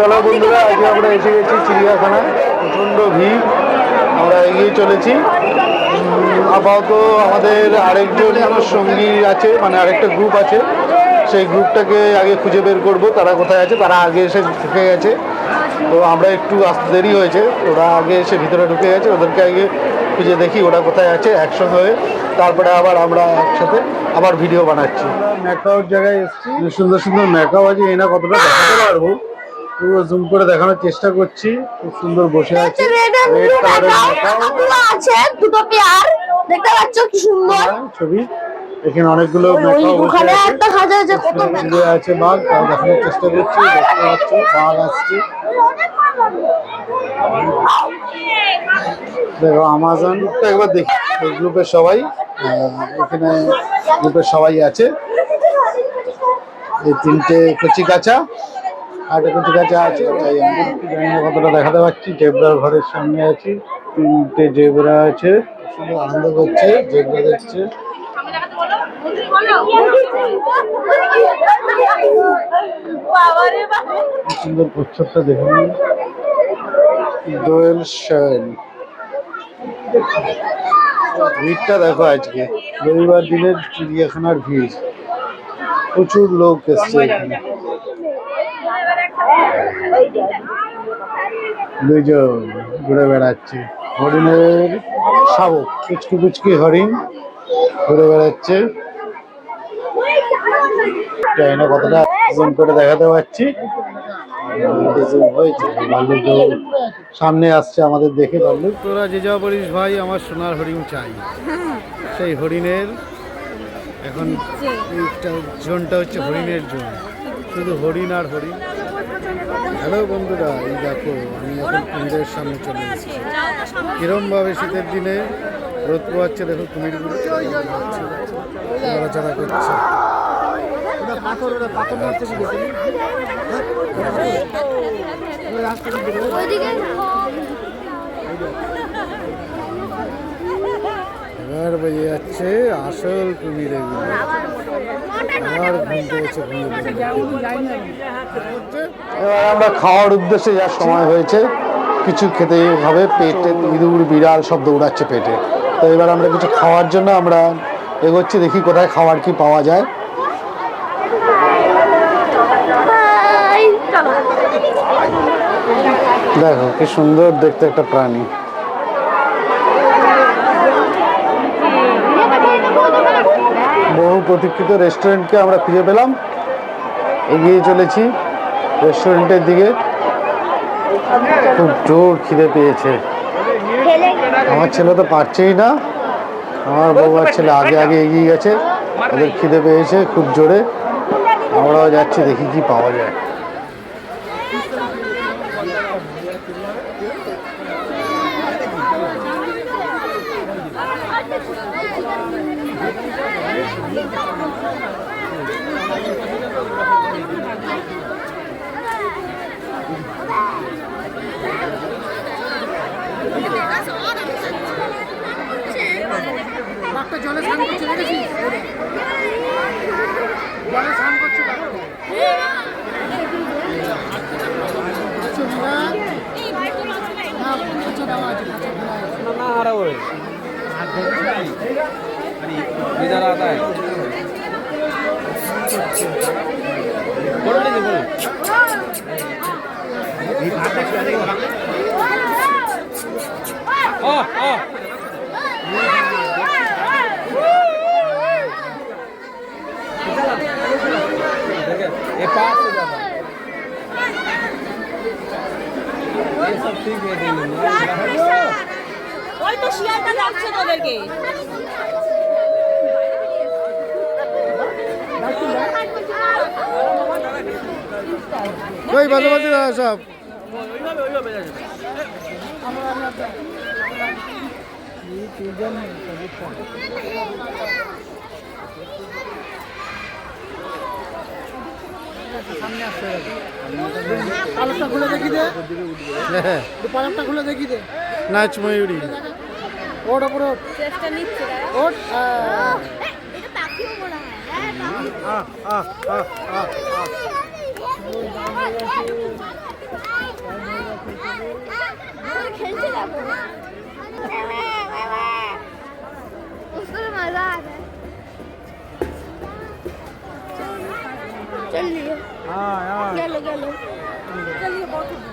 চলো বন্ধুরা আজকে আমরা এসে গেছি চিড়িয়াখানায়। প্রচণ্ড ভিড় আমরা এগিয়ে চলেছি। আপাতত আমাদের আরেকজন আমার সঙ্গী আছে মানে আরেকটা গ্রুপ আছে। সেই গ্রুপটাকে আগে খুঁজে বের করব তারা কোথায় আছে তারা আগে এসে ঢুকে গেছে। তো আমরা একটু আসতে দেরি হয়েছে ওরা আগে এসে ভিতরে ঢুকে গেছে ওদেরকে আগে খুঁজে দেখি ওরা কোথায় আছে একসঙ্গে হয়ে। তারপরে আবার আমরা একসাথে আবার ভিডিও বানাচ্ছি। ম্যাকাওর জায়গায় এসেছি। সুন্দর সুন্দর ম্যাকাও আছে এই না কতটা দেখাতে পারব। পুরো জুম করে দেখানোর চেষ্টা করছি। খুব সুন্দর বসে আছে। আছে দুটো পেয়ার দেখতে পাচ্ছ কি সুন্দর। ছবি। এখানে অনেকগুলো ওখানে আছে। একটা খাঁচা আছে কত আছে বাঘ তাও দেখানোর চেষ্টা করছি। দেখতে পাচ্ছ বাঘ আসছে। দেখো আমাজন একবার দেখি। গ্রুপের সবাই এখানে গ্রুপের সবাই আছে। এই তিনটে কচি কাঁচা। আর একটা কচি কাঁচা আছে, তাই আমি কতটা দেখাতে পাচ্ছি জেবরার ঘরের সামনে আছি, তিনটে জেবরা আছে। সুন্দর আনন্দ করছে, জেবরা দেখছে। সুন্দর প্রচ্ছদটা দেখুন। দোয়েল শাইন ভিড়টা দেখো আজকে। রবিবার দিনের চিড়িয়াখানার ভিড়। প্রচুর লোক এসছে এখানে। দুইজন ঘুরে বেড়াচ্ছে। হরিণের শাবক কুচকি কুচকি হরিণ ঘুরে বেড়াচ্ছে। জানি না কতটা জুম করে দেখাতে পারছি? সামনে আসছে আমাদের দেখে ভাল্লুক তোরা যে যা বলিস ভাই আমার সোনার হরিণ চাই। সেই হরিণের এখন এইটা জোনটা হচ্ছে হরিণের জোন। শুধু হরিণ আর হরিণ। হ্যালো বন্ধুরা এই দেখো আমি এখন কুমিরের সামনে চলে এসেছি। কিরমভাবে শীতের দিনে রোদ পোয়াচ্ছে দেখো কুমিরগুলো নড়াচড়া করছে। এবার বেজে যাচ্ছে আসল কুমির এগুলো এবার আমরা খাওয়ার উদ্দেশ্যে যা সময় হয়েছে, কিছু খেতে হবে, পেটে ইঁদুর, বিড়াল সব দৌড়াচ্ছে পেটে। তো এবার আমরা কিছু খাওয়ার জন্য আমরা এগোচ্ছি, দেখি কোথায় খাবার কি পাওয়া যায়। দেখো, কি সুন্দর দেখতে একটা প্রাণী। প্রতীক্ষিত রেস্টুরেন্টকে আমরা খুঁজে পেলাম। এগিয়ে চলেছি রেস্টুরেন্টের দিকে। খুব জোর খিদে পেয়েছে। আমার ছেলে তো পারছেই না। আমার বউ আর ছেলে আগে আগে এগিয়ে গেছে। ওদের খিদে পেয়েছে খুব জোরে। আমরাও যাচ্ছি, দেখি কি পাওয়া যায়। বাঘটা জলে স্নান করছে দেখেছিস? জলে স্নান করছে না হারাবো हुआ है इधर आता है बोलो नहीं बोलो ओ ओ देखिए ये पास से ज्यादा ये सब ठीक है देंगे ওই তো শিয়ালটা ডাকছে তোদেরকে ওই বাজে বাজে সব। খুলে দেখি দে। হ্যাঁ। পালকটা খুলে দেখি দে। নাচ ময়ূরী। ওট ওপরে ওঠ। उसको मज़ा आ गया चल लिए हाँ। यार चलो चलो चलिए बहुत